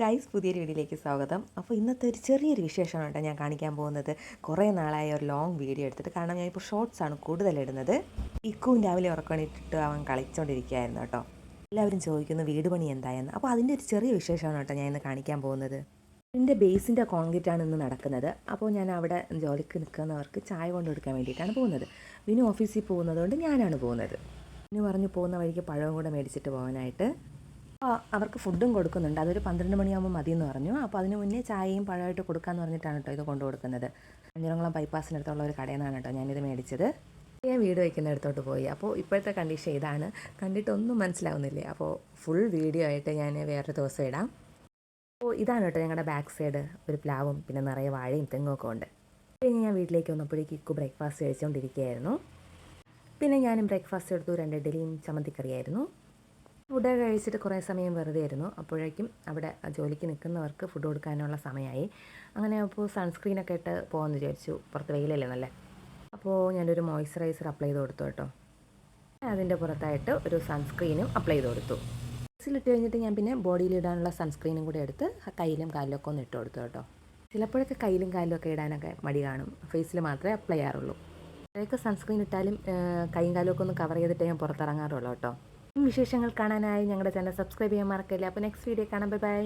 Guys പുതിയൊരു വീഡിയോയിലേക്ക് സ്വാഗതം. അപ്പോൾ ഇന്നത്തെ ഒരു ചെറിയൊരു വിശേഷമാണ് കേട്ടോ ഞാൻ കാണിക്കാൻ പോകുന്നത്. കുറേ നാളായ ഒരു ലോങ് വീഡിയോ എടുത്തിട്ട്. കാരണം ഞാൻ ഇപ്പോൾ ഷോർട്സ് ആണ് കൂടുതൽ ഇടുന്നത്. ഇക്കുവും രാവിലെ ഉറക്കണിട്ടിട്ട് അവൻ കളിച്ചുകൊണ്ടിരിക്കുകയായിരുന്നു കേട്ടോ. എല്ലാവരും ചോദിക്കുന്നു വീട് പണി എന്തായെന്ന്? അപ്പോൾ അതിന്റെ ഒരു ചെറിയ വിശേഷമാണ് കേട്ടോ ഞാൻ ഇന്ന് കാണിക്കാൻ പോകുന്നത്. എന്റെ ബേസിന്റെ കോൺക്രീറ്റ് ആണ് ഇന്ന് നടക്കുന്നത്. അപ്പോൾ ഞാൻ അവിടെ ജോലിക്ക് നിൽക്കുന്നവർക്ക് ചായ കൊണ്ട് കൊടുക്കാൻ വേണ്ടിയിട്ടാണ് പോകുന്നത്. വിനു ഓഫീസിൽ പോകുന്നത് കൊണ്ട് ഞാനാണ് പോകുന്നത്. വിനു പറഞ്ഞു പോകുന്ന വഴിക്ക് പഴവും കൂടെ മേടിച്ചിട്ട് പോകാനായിട്ട്. അവർക്ക് ഫുഡും കൊടുക്കുന്നുണ്ട്. അതൊരു പന്ത്രണ്ട് മണിയാകുമ്പോൾ മതി എന്ന് പറഞ്ഞു. അപ്പോൾ അതിന് മുന്നേ ചായയും പഴമായിട്ട് കൊടുക്കാമെന്ന് പറഞ്ഞിട്ടാണ് കേട്ടോ ഇത് കൊണ്ടു കൊടുക്കുന്നത്. അഞ്ചുറംകുളം ബൈപ്പാസിനടുത്തുള്ള ഒരു കടയിൽ നിന്നാണ് കേട്ടോ ഞാനിത് മേടിച്ചത്. ഞാൻ വീട് വയ്ക്കുന്നിടത്തോട്ട് പോയി. അപ്പോൾ ഇപ്പോഴത്തെ കണ്ടീഷൻ ഇതാണ്. കണ്ടിട്ടൊന്നും മനസ്സിലാവുന്നില്ലേ? അപ്പോൾ ഫുൾ വീഡിയോ ആയിട്ട് ഞാൻ വേറൊരു ദിവസം ഇടാം. അപ്പോൾ ഇതാണ് കേട്ടോ ഞങ്ങളുടെ ബാക്ക് സൈഡ് ഒരു പ്ലാവും പിന്നെ നിറയെ വാഴയും തെങ്ങും ഒക്കെ ഉണ്ട്. പിന്നെ ഞാൻ വീട്ടിലേക്ക് വന്നപ്പോഴേക്ക് ഇക്കു ബ്രേക്ക്ഫാസ്റ്റ് കഴിച്ചുകൊണ്ടിരിക്കുകയായിരുന്നു പിന്നെ ഞാനും ബ്രേക്ക്ഫാസ്റ്റ് എടുത്തു. രണ്ട് ഇഡലിയും ചമ്മന്തിക്കറിയായിരുന്നു. ഫുഡ് കഴിച്ചിട്ട് കുറേ സമയം വെറുതെ ആയിരുന്നു. അപ്പോഴേക്കും അവിടെ ജോലിക്ക് നിൽക്കുന്നവർക്ക് ഫുഡ് കൊടുക്കാനുള്ള സമയമായി. അങ്ങനെ അപ്പോൾ സൺസ്ക്രീനൊക്കെ ഇട്ട് പോകാമെന്ന് വിചാരിച്ചു. പുറത്ത് വെയിലല്ലേ നല്ല. അപ്പോൾ ഞാനൊരു മോയ്സ്ചറൈസർ അപ്ലൈ ചെയ്ത് കൊടുത്തു കേട്ടോ. അതിന്റെ പുറത്തായിട്ട് ഒരു സൺസ്ക്രീനും അപ്ലൈ ചെയ്ത് കൊടുത്തു. ഫേസിലിട്ട് കഴിഞ്ഞിട്ട് ഞാൻ പിന്നെ ബോഡിയിൽ ഇടാനുള്ള സൺസ്ക്രീനും കൂടെ എടുത്ത് കയ്യിലും കാലിലൊക്കെ ഒന്ന് ഇട്ട് കൊടുത്തു കേട്ടോ. ചിലപ്പോഴൊക്കെ കയ്യിലും കാലിലൊക്കെ ഇടാനൊക്കെ മടി കാണും. ഫേസിൽ മാത്രമേ അപ്ലൈ ചെയ്യാറുള്ളൂ. അതൊക്കെ സൺസ്ക്രീൻ ഇട്ടാലും കൈയും കാലുമൊക്കെ ഒന്ന് കവർ ചെയ്തിട്ടേ ഞാൻ പുറത്തിറങ്ങാറുള്ളൂ കേട്ടോ. വിശേഷങ്ങൾ കാണാനായി ഞങ്ങളുടെ ചാനൽ സബ്സ്ക്രൈബ് ചെയ്യാൻ മറക്കില്ല. അപ്പോൾ നെക്സ്റ്റ് വീഡിയോ കാണാം ബൈ ബൈ